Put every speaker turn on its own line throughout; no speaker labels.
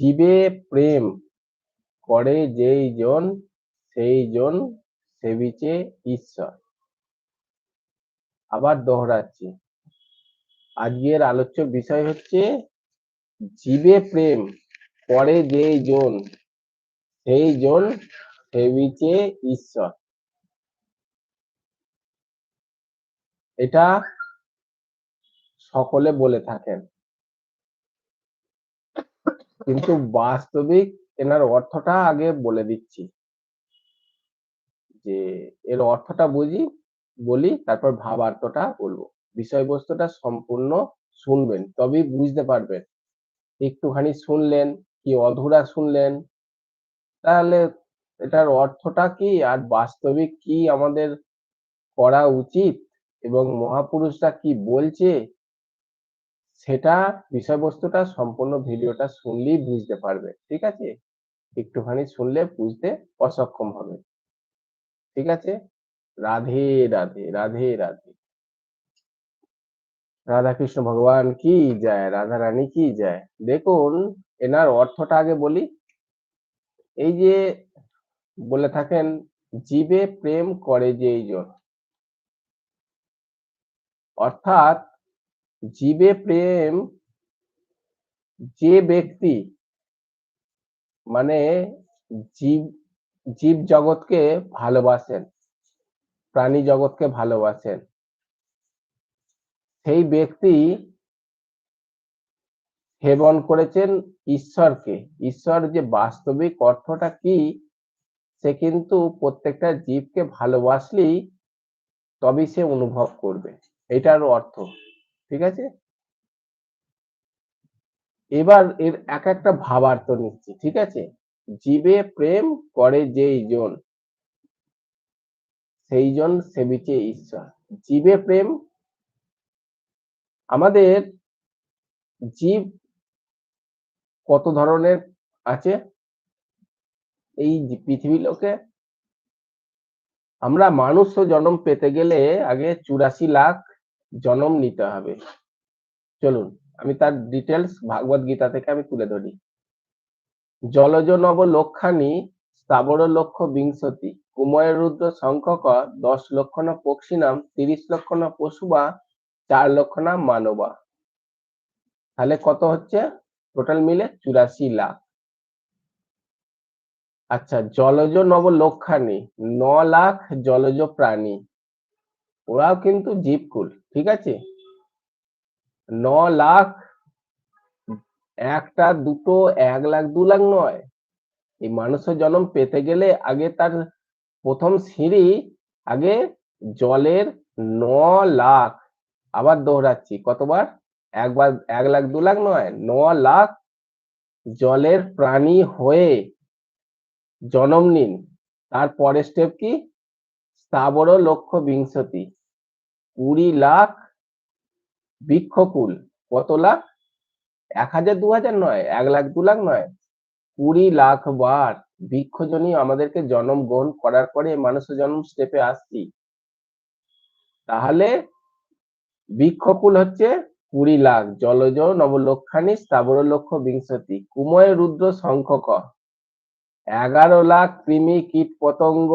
জীবে প্রেম করে যেই জন, সেই জন সেবিছে ঈশ্বর। আবার দোহরাচ্ছি। আজকের আলোচ্য বিষয় হচ্ছে, জীবে প্রেম করে যেই জন, সেই জন সেবিছে ঈশ্বর। এটা সকলে বলে থাকেন। কিন্তু বাস্তবিক এনার অর্থটা আগে বলে দিচ্ছি। যে এর অর্থটা বুঝি, বলি, তারপর ভাবার্থটা বলব। বিষয়বস্তুটা সম্পূর্ণ শুনবেন, তবেই বুঝতে পারবেন। একটুখানি শুনলেন, কি অধুরা শুনলেন, তাহলে এটার অর্থটা কি আর বাস্তবিক কি আমাদের করা উচিত এবং মহাপুরুষরা কি বলছে সেটা বিষয়বস্তুটা সম্পূর্ণ ভিডিওটা শুনলেই বুঝতে পারবে, ঠিক আছে? একটুখানি শুনলে বুঝতে অসক্ষম হবে। ঠিক আছে? রাধে রাধে রাধে রাধে। রাধা কৃষ্ণ ভগবান কি যায় রাধা রানী কি যায় দেখুন, এনার অর্থটা আগে বলি। এই যে বলে থাকেন, জীবে প্রেম করে জন। অর্থাৎ জীবে প্রেম, যে ব্যক্তি মানে জীব জীব জগৎকে ভালোবাসেন, প্রাণী জগৎকে ভালোবাসেন, সেই ব্যক্তি সেবন করেছেন ঈশ্বরকে। ঈশ্বর যে বাস্তবিক অর্থটা কি, সে কিন্তু প্রত্যেকটা জীবকে ভালোবাসলেই তবেই সে অনুভব করবে। এটার অর্থ। ঠিক আছে? এবার এর এক একটা ভাবার্থ নিচ্ছি, ঠিক আছে? জীবে প্রেম করে যেই জন, সেই জন সেবিছে ঈশ্বর। জীবে প্রেম, আমাদের জীব কত ধরনের আছে? এই পৃথিবী লোকে আমরা মানুষ জন্ম পেতে গেলে আগে চুরাশি লাখ জন্ম নিতে হবে। চলুন, আমি তার ডিটেলস ভাগবত গীতা থেকে আমি তুলে ধরি। জলজ নব লক্ষানি স্থাবর লক্ষ বিংশতি, কুময় রুদ্র সংখ্যক দশ লক্ষ না পক্ষী নাম, তিরিশ লক্ষ না পশু বা চার লক্ষ না মানবা। তাহলে কত হচ্ছে? টোটাল মিলে চুরাশি লাখ। আচ্ছা জলজ নব লক্ষানি ন লাখ জলজ প্রাণী। ওরাও কিন্তু জীবকুল। ঠিক আছে? ন লাখ একটা দুটো এক লাখ দু লাখ নয়। এই মানুষের জন্ম পেতে গেলে আগে তার প্রথম সিঁড়ি আগে জলের ন লাখ। আবার দৌড়াচ্ছি। কতবার? একবার এক লাখ দু লাখ নয়, ন লাখ জলের প্রাণী হয়ে জন্ম নিন। তার পরের স্টেপ কি? স্থাবর লক্ষ্য বিংশতি। কুড়ি লাখ বৃক্ষকুল কত লাখ? এক হাজার, দু হাজার নয়, এক লাখ, দু লাখ নয়। কুড়ি লাখ বার বৃক্ষজনী আমাদেরকে জন্ম গ্রহণ করার পরে মানুষের জন্ম স্টেপে আসছি। তাহলে বৃক্ষকুল হচ্ছে কুড়ি লাখ। জলজ নবলক্ষানি স্থাবর লক্ষ বিংশতি। কুময় রুদ্র সংখ্যক এগারো লাখ কৃমি কীট পতঙ্গ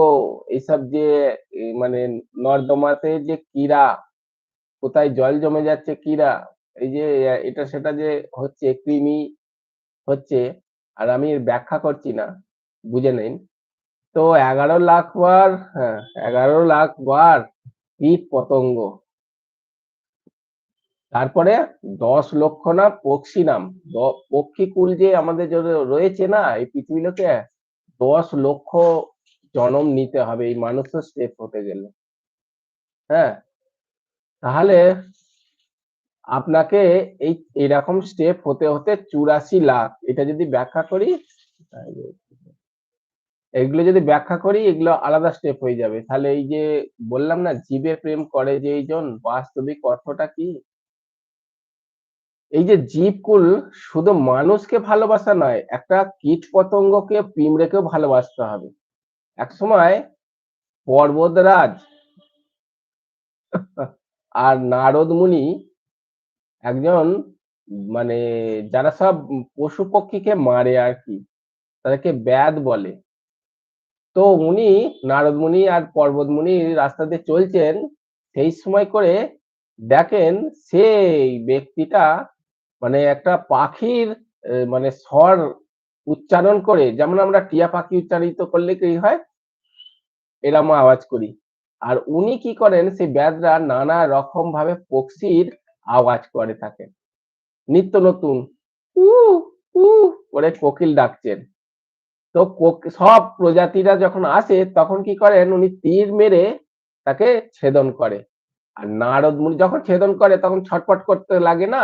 এইসব যে মানে নর্দমাতে যে কীরা কোথায় জল জমে যাচ্ছে কীরা এই যে এটা সেটা যে হচ্ছে কৃমি হচ্ছে, আর আমি ব্যাখ্যা করছি না, বুঝে নিন। তো এগারো লাখ বার হ্যাঁ এগারো লাখ বার কীট পতঙ্গ তারপরে দশ লক্ষ না পক্ষী নাম পক্ষী কুল যে আমাদের রয়েছে না, এই পৃথিবী লোকে দশ লক্ষ জনম নিতে হবে এই মানুষের স্টেপ হতে গেলে। হ্যাঁ? তাহলে আপনাকে এই, এরকম স্টেপ হতে হতে চুরাশি লাখ, এটা যদি ব্যাখ্যা করি, এগুলো যদি ব্যাখ্যা করি, এগুলো আলাদা স্টেপ হয়ে যাবে। তাহলে এই যে বললাম না জীবে প্রেম করে যে এইজন বাস্তবিক অর্থটা কি? এই যে জীবকুল শুধু মানুষকে ভালোবাসা নয়, একটা কীট পতঙ্গকে পিমড়েকেও ভালোবাসতে হবে। এক সময় পর্বতরাজ আর নারদ মুনি একজন মানে যারা সব পশু পক্ষীকে মারে আর কি, তাদেরকে ব্যাদ বলে। তো উনি নারদ মুনি আর পর্বত মুনি রাস্তা দিয়ে চলছেন, সেই সময় করে দেখেন সেই ব্যক্তিটা মানে একটা পাখির মানে স্বর উচ্চারণ করে, যেমন আমরা টিয়া পাখি উচ্চারিত করলে কি হয়? এরম আওয়াজ করি। আর উনি কি করেন? সেই ব্যাদরা নানা রকম ভাবে পক্ষীর আওয়াজ করে থাকেন নিত্য নতুন, উ উ করে কোকিল ডাকছেন। তো সব প্রজাতিরা যখন আসে, তখন কি করেন? উনি তীর মেরে তাকে ছেদন করে। আর নারদ মুনি যখন ছেদন করে, তখন ছটপট করতে লাগে না?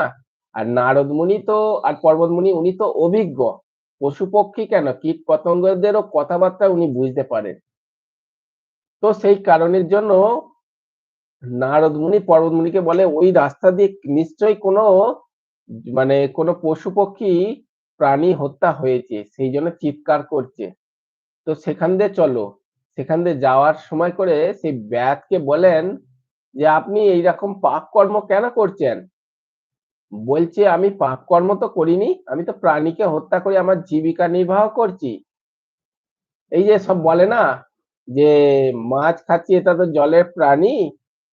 আর নারদ মুনি তো, আর পর্বত মুনি উনি তো অভিজ্ঞ। পশু পক্ষী কেন? কীট পতঙ্গদেরও কথাবার্তা উনি বুঝতে পারেন। তো সেই কারণের জন্য নারদ মুনি পর্বত মুনিকে বলে, ওই রাস্তা দিয়ে নিশ্চয়ই কোনো মানে কোনো পশু পক্ষী প্রাণী হত্যা হয়েছে। সেই জন্য চিৎকার করছে। তো সেখান দিয়ে চলো। সেখান দিয়ে যাওয়ার সময় করে সেই ব্যাধকে বলেন যে, আপনি এইরকম পাপ কর্ম কেন করছেন? বলছে, আমি পাপ কর্ম তো করিনি, আমি তো প্রাণীকে হত্যা করে আমার জীবিকা নির্বাহ করছি। এই যে সব বলে না, যে মাছ খাচ্ছি, এটা তো জলের প্রাণী,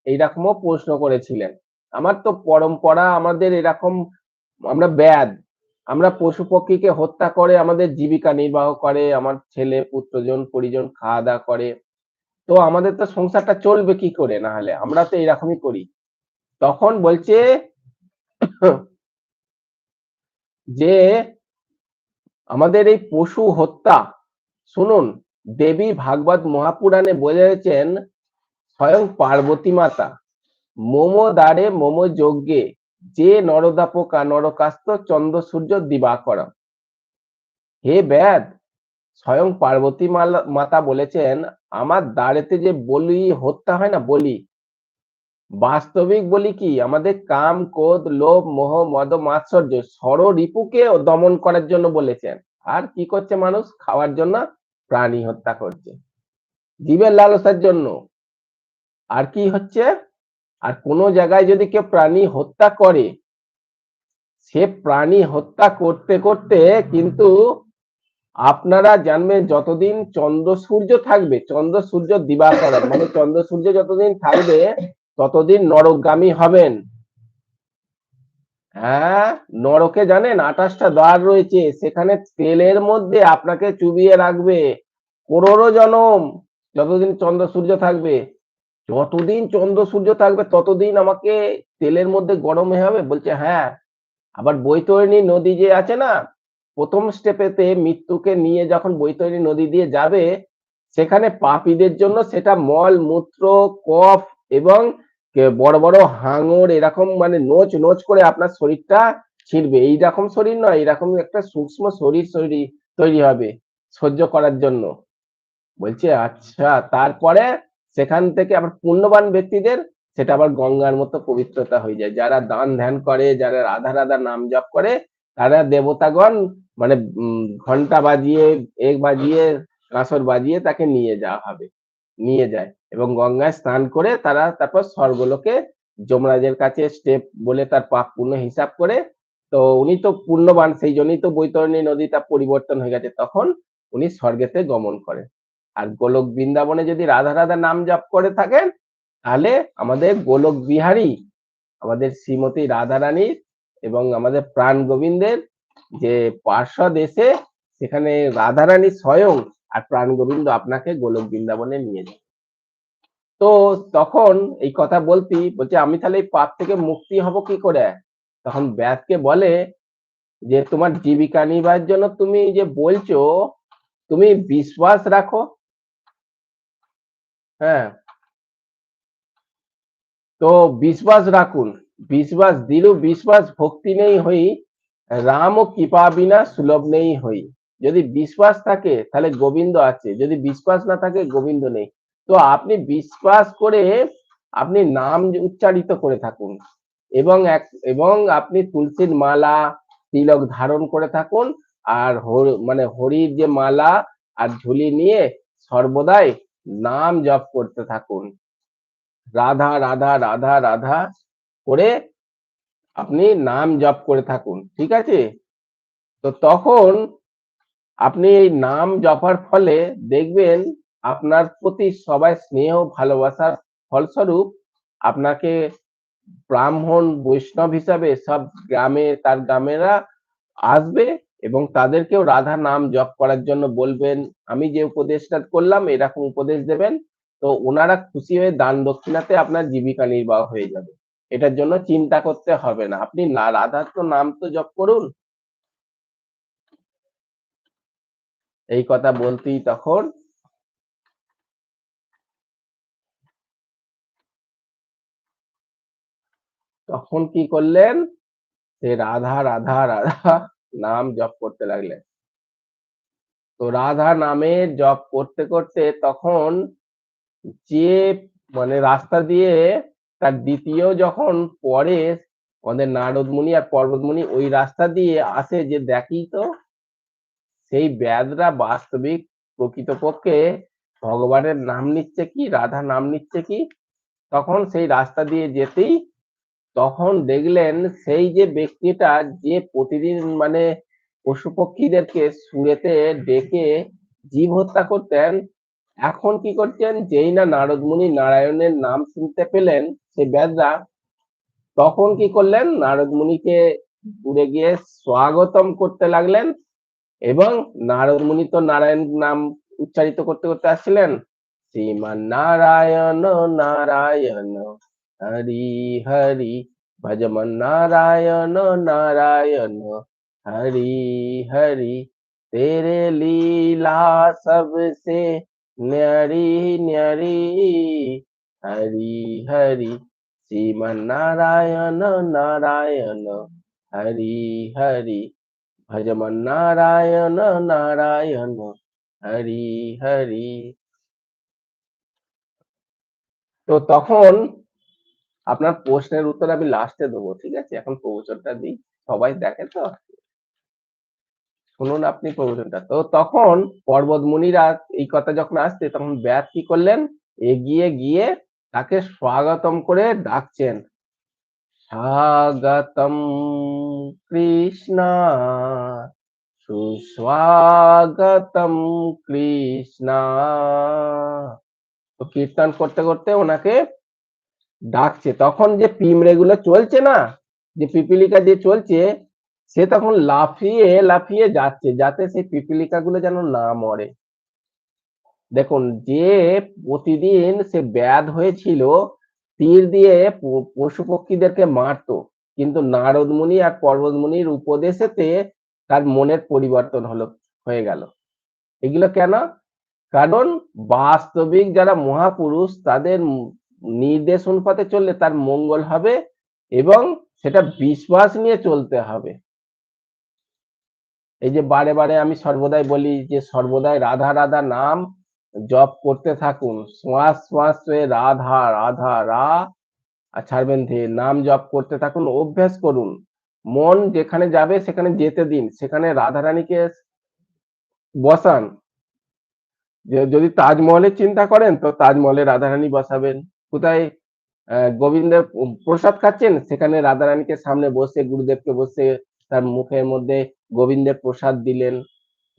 এইরকমও প্রশ্ন করেছিলেন। আমার তো পরম্পরা, আমাদের এরকম, আমরা ব্যাদ আমরা পশু পক্ষীকে হত্যা করে আমাদের জীবিকা নির্বাহ করে, আমার ছেলে, পুত্রজন, পরিজন খাওয়া দাওয়া করে। তো আমাদের তো সংসারটা চলবে কি করে না হলে? আমরা তো এরকমই করি। তখন বলছে যে আমাদের এই পশু হত্যা, শুনুন, দেবী ভাগবত মহাপুরাণে বলেছেন স্বয়ং পার্বতী মাতা, মোম দ্বারে মোম যজ্ঞে, যে নরদাপকা নরকাস্ত চন্দ্র সূর্য দিবাকর হে ব্যাদ স্বয়ং পার্বতী মাতা বলেছেন, আমার দ্বারেতে যে বলি হত্যা হয় না বলি বাস্তবিক বলি কি, আমাদের কাম, ক্রোধ, লোভ, মোহ, মদ, মাৎসর্য ষড় রিপুকে দমন করার জন্য বলেছেন। আর কি করছে মানুষ? খাওয়ার জন্য প্রাণী হত্যা করছে। জীবের লালসার জন্য। আর কি হচ্ছে? আর কোনো জায়গায় যদি কেউ প্রাণী হত্যা করে, সে প্রাণী হত্যা করতে করতে কিন্তু আপনারা জানবেন যতদিন চন্দ্র সূর্য থাকবে, চন্দ্র সূর্য দিবাকরণ মানে চন্দ্র সূর্য যতদিন থাকবে ততদিন নরকগামী হবেন। হ্যাঁ নরকে জানেন আঠাশটা দ্বার রয়েছে, সেখানে তেলের মধ্যে আপনাকে চুবিয়ে রাখবে। করোড়ো জনম, যতদিন চন্দ্র সূর্য থাকবে, যতদিন চন্দ্র সূর্য থাকবে, ততদিন আমাকে তেলের মধ্যে গরম হয়ে হবে বলছে হ্যাঁ আবার বৈতরণী নদী যে আছে না, প্রথম স্টেপেতে মৃত্যুকে নিয়ে যখন বৈতরণী নদী দিয়ে যাবে, সেখানে পাপীদের জন্য সেটা মল, মূত্র, কফ এবং বড় বড় হাঙর এরকম মানে নোচ নোচ করে আপনার শরীরটা ছিঁড়বে। এইরকম শরীর নয় এরকম একটা সূক্ষ্ম শরীর শরীর তৈরি হবে সহ্য করার জন্য। বলছে আচ্ছা তারপরে সেখান থেকে আবার পুণ্যবান ব্যক্তিদের, সেটা আবার গঙ্গার মতো পবিত্রতা হয়ে যায়। যারা দান ধ্যান করে, যারা রাধা রাধা নাম জপ করে, তারা দেবতাগণ মানে ঘণ্টা বাজিয়ে এক বাজিয়ে, কাঁসর বাজিয়ে তাকে নিয়ে যাওয়া হবে, নিয়ে যায়। এবং গঙ্গায় স্নান করে তারা তারপর স্বর্গলোকে যমরাজের কাছে স্টেপ বলে তার পাপ পুণ্য হিসাব করে। তো উনি তো পুণ্যবান সেই জন্যই তো বৈতরণী নদীটা পরিবর্তন হয়ে গেছে। তখন উনি স্বর্গেতে গমন করেন। আর গোলক বৃন্দাবনে যদি রাধা রাধা নাম জপ করে থাকেন, তাহলে আমাদের গোলক বিহারী, আমাদের শ্রীমতী রাধারানীর এবং আমাদের প্রাণ গোবিন্দের যে পার্শ্বদ এসে সেখানে রাধারানী স্বয়ং আর প্রাণ গোবিন্দ আপনাকে গোলক বৃন্দাবনে নিয়ে যায় তো তখন এই কথা বলতি, বলছে, আমি তাহলে এই পাপ থেকে মুক্তি হব কি করে? তখন ব্যাসকে বলে যে, তোমার জীবিকা নির্বাহের জন্য তুমি যে বলছো, তুমি বিশ্বাস রাখো। হ্যাঁ। তো বিশ্বাস রাখুন, বিশ্বাস দিলু, বিশ্বাস ভক্তি নেই হই, রাম ও কৃপা বিনা সুলভ নেই হই। যদি বিশ্বাস থাকে, তাহলে গোবিন্দ আছে, যদি বিশ্বাস না থাকে, গোবিন্দ নেই। তো আপনি বিশ্বাস করে আপনি নাম উচ্চারিত করে থাকুন এবং এক, এবং আপনি তুলসীর মালা তিলক ধারণ করে থাকুন আর মানে হরির যে মালা আর ঝুলি নিয়ে সর্বদাই নাম জপ করতে থাকুন। রাধা রাধা রাধা রাধা করে আপনি নাম জপ করে থাকুন, ঠিক আছে? তো তখন আপনি এই নাম জপার ফলে দেখবেন আপনার প্রতি সবাই স্নেহ, ভালোবাসার ফলস্বরূপ আপনাকে ব্রাহ্মণ, বৈষ্ণব হিসাবে সব গ্রামে, তার গ্রামেরা আসবে এবং তাদেরকেও রাধা নাম জপ করার জন্য বলবেন, আমি যে উপদেশটা করলাম, এরকম উপদেশ দেবেন। তো ওনারা খুশি হয়ে দান দক্ষিণাতে আপনার জীবিকা নির্বাহ হয়ে যাবে। এটার জন্য চিন্তা করতে হবে না। আপনি না, রাধার তো নাম তো জপ করুন। এই কথা বলতেই তখন তখন কি করলেন? সে রাধা রাধা রাধা নাম জপ করতে লাগলেন। তো রাধা নামে জপ করতে করতে তখন যে মানে রাস্তা দিয়ে তার দ্বিতীয় যখন পরে আমাদের নারদ মুনি আর পর্বত মুনি ওই রাস্তা দিয়ে আসে যে দেখি তো, সেই ব্যাধরা বাস্তবিক প্রকৃতপক্ষে ভগবানের নাম নিচ্ছে কি? রাধা নাম নিচ্ছে কি? তখন সেই রাস্তা দিয়ে যেতেই তখন দেখলেন সেই যে ব্যক্তিটা যে প্রতিদিন মানে পশু পক্ষীদেরকে সুরেতে ডেকে জীব হত্যা করতেন, এখন কি করছেন? যেই না নারদ মুনি নারায়ণের নাম শুনতে পেলেন, সে ব্যাধরা, তখন কি করলেন? নারদ মুনিকে দূরে গিয়ে স্বাগতম করতে লাগলেন এবং নারদ মুনি তো নারায়ণ নাম উচ্চারিত করতে করতে আসছিলেন, শ্রীমান নারায়ণ নারায়ণ। হরি হরি ভজমন নারায়ণ নারায়ণ हरि हरि तेरे लीला सबसे न्यारी न्यारी हरि हरि श्रीमन नारायण नारायण हरि हरि भजमन नारायण नारायण হরি হরি তো তখন আপনার প্রশ্নের উত্তর আমি লাস্টে দেবো, ঠিক আছে? এখন প্রবচনটা দিই, সবাই দেখে তো? শুনুন আপনি প্রবচনটা তো তখন পর্বত মুনিরা এই কথা যখন আসছে, তখন ব্যাস কি করলেন? এগিয়ে গিয়ে তাকে স্বাগতম করে ডাকছেন। স্বাগতম কৃষ্ণ, সুস্বাগতম কৃষ্ণ। তো কীর্তন করতে করতে ওনাকে ডাকছে। তখন যে পিমড়ে গুলো চলছে না, যে পিপিলিকা যে চলছে, সে তখন লাফিয়ে লাফিয়ে যাচ্ছে, যাতে সেই পিপিলিকা গুলো যেন না মরে। দেখুন, যে প্রতিদিন সে ব্যাধ হয়েছিল, তীর দিয়ে পশু পক্ষীদেরকে মারতো। কিন্তু নারদ মুনি আর পর্বত মুনির উপদেশেতে তার মনের পরিবর্তন হলো, হয়ে গেল। এগুলো কেন? কারণ বাস্তবিক যারা মহাপুরুষ, তাদের নির্দেশ অনুপাতে চললে তার মঙ্গল হবে এবং সেটা বিশ্বাস নিয়ে চলতে হবে। এই যে বারে বারে আমি সর্বদাই বলি যে সর্বদাই রাধা রাধা নাম জপ করতে থাকুন। শ্বাস শ্বাস রাধা রাধা রা ছাড়বেন ধে নাম জপ করতে থাকুন, অভ্যাস করুন। মন যেখানে যাবে সেখানে যেতে দিন। সেখানে রাধারানীকে বসান। যদি তাজমহলের চিন্তা করেন তো তাজমহলে রাধারানী বসাবেন। কোথায় গোবিন্দের প্রসাদ খাচ্ছেন? সেখানে রাধারানীকে সামনে বসে, গুরুদেবকে বসে তার মুখের মধ্যে গোবিন্দের প্রসাদ দিলেন।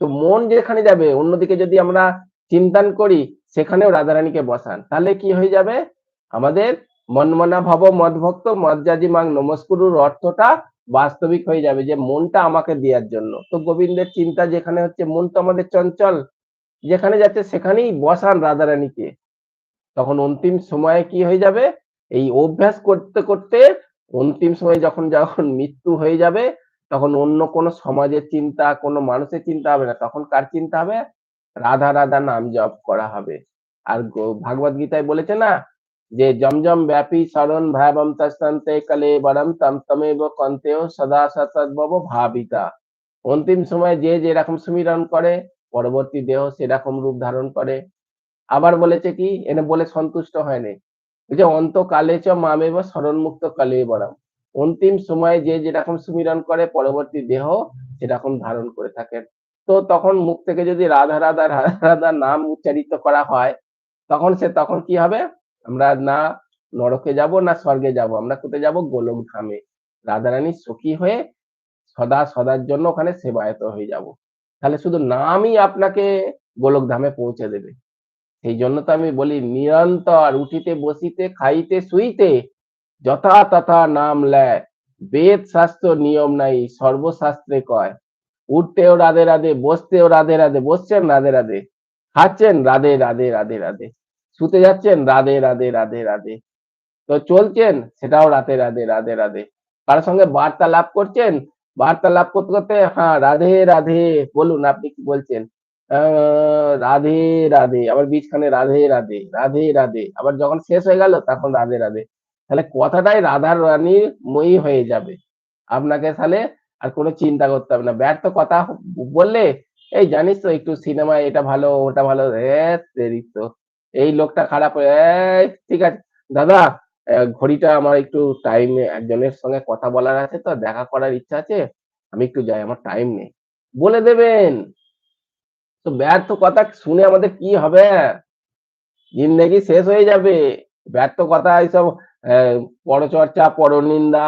তো মন যেখানে যাবে, অন্যদিকে যদি আমরা চিন্তান করি, সেখানেও রাধারানীকে বসান। তাহলে কি হয়ে যাবে? আমাদের মনমনা ভব, মদভক্ত মজ্জাজি মাং নমস্কুরুর অর্থটা বাস্তবিক হয়ে যাবে যে মনটা আমাকে দেওয়ার জন্য। তো গোবিন্দের চিন্তা যেখানে হচ্ছে, মন তো আমাদের চঞ্চল। যেখানে যাচ্ছে, সেখানেই বসান রাধারানীকে। তখন অন্তিম সময়ে কি হয়ে যাবে? এই অভ্যাস করতে করতে অন্তিম সময় যখন যখন মৃত্যু হয়ে যাবে, তখন অন্য কোনো সমাজের চিন্তা, কোনো মানুষের চিন্তা হবে না। তখন কার চিন্তা হবে? রাধা রাধা নাম জপ করা হবে। আর ভাগবত গীতায় বলেছে না যে জমজম ব্যাপী শরণ ভয়াবম তস্তান্তে কালে বরম তম তমেব কন্তেও সদা সতদ্ভব ভাবিতা। অন্তিম সময় যে যেরকম সুমিরন করে, পরবর্তী দেহ সেরকম রূপ ধারণ করে। আবার বলেছে কি, এনে বলে সন্তুষ্ট হয়নি যে অন্তকালে চ মামেব স্মরণমুক্ত কালে বরাম অন্তিম সময়ে যে যেরকম সুমিরন করে, পরবর্তী দেহ সেরকম ধারণ করে থাকেন তো তখন মুখ থেকে যদি রাধা রাধা রাধা রাধা নাম উচ্চারিত করা হয়, তখন সে, তখন কি হবে? আমরা না নরকে যাব, না স্বর্গে যাব, আমরা কোথায় যাব? গোলক ধামে। রাধারানীর সখী হয়ে সদা, সদার জন্য ওখানে সেবায়ত হয়ে যাব। তাহলে শুধু নামই আপনাকে গোলকধামে পৌঁছে দেবে। সেই জন্য তো আমি বলি, নিরন্তর উঠিতে, বসিতে, খাইতে, শুইতে, যথা তথা নাম লেয়। বেদ শাস্ত্র নিয়ম নাই, সর্বশাস্ত্রে কয়। উঠতেও রাধে রাধে, বসতেও রাধে রাধে, বসছেন রাধে রাধে, খাচ্ছেন রাধে রাধে রাধে রাধে, শুতে যাচ্ছেন রাধে রাধে রাধে রাধে, তো চলছেন সেটাও রাতে রাধে রাধে রাধে। কারোর সঙ্গে বার্তালাপ করছেন? বার্তালাপ করতে করতে হ্যাঁ রাধে রাধে, বলুন আপনি কি বলছেন? রাধে রাধে। আবার বীজখানে রাধে রাধে রাধে রাধে। আবার যখন শেষ হয়ে গেল, তখন রাধে রাধে। তাহলে কথাটাই রাধার রানীর মই হয়ে যাবে। আপনাকে তাহলে আর কোনো চিন্তা করতে হবে না। ব্যর্থ কথা বললে, এই জানিস তো, একটু সিনেমায় এটা ভালো, ওটা ভালো। তো। এই লোকটা খারাপ ঠিক আছে। দাদা ঘড়িটা আমার একটু টাইম একজনের সঙ্গে কথা বলার আছে তো, দেখা করার ইচ্ছা আছে। আমি একটু যাই, আমার টাইম নেই। বলে দেবেন! তো ব্যর্থ কথা শুনে আমাদের কি হবে? জিন্দগি শেষ হয়ে যাবে। ব্যর্থ কথা এইসব পরচর্চা, পরনিন্দা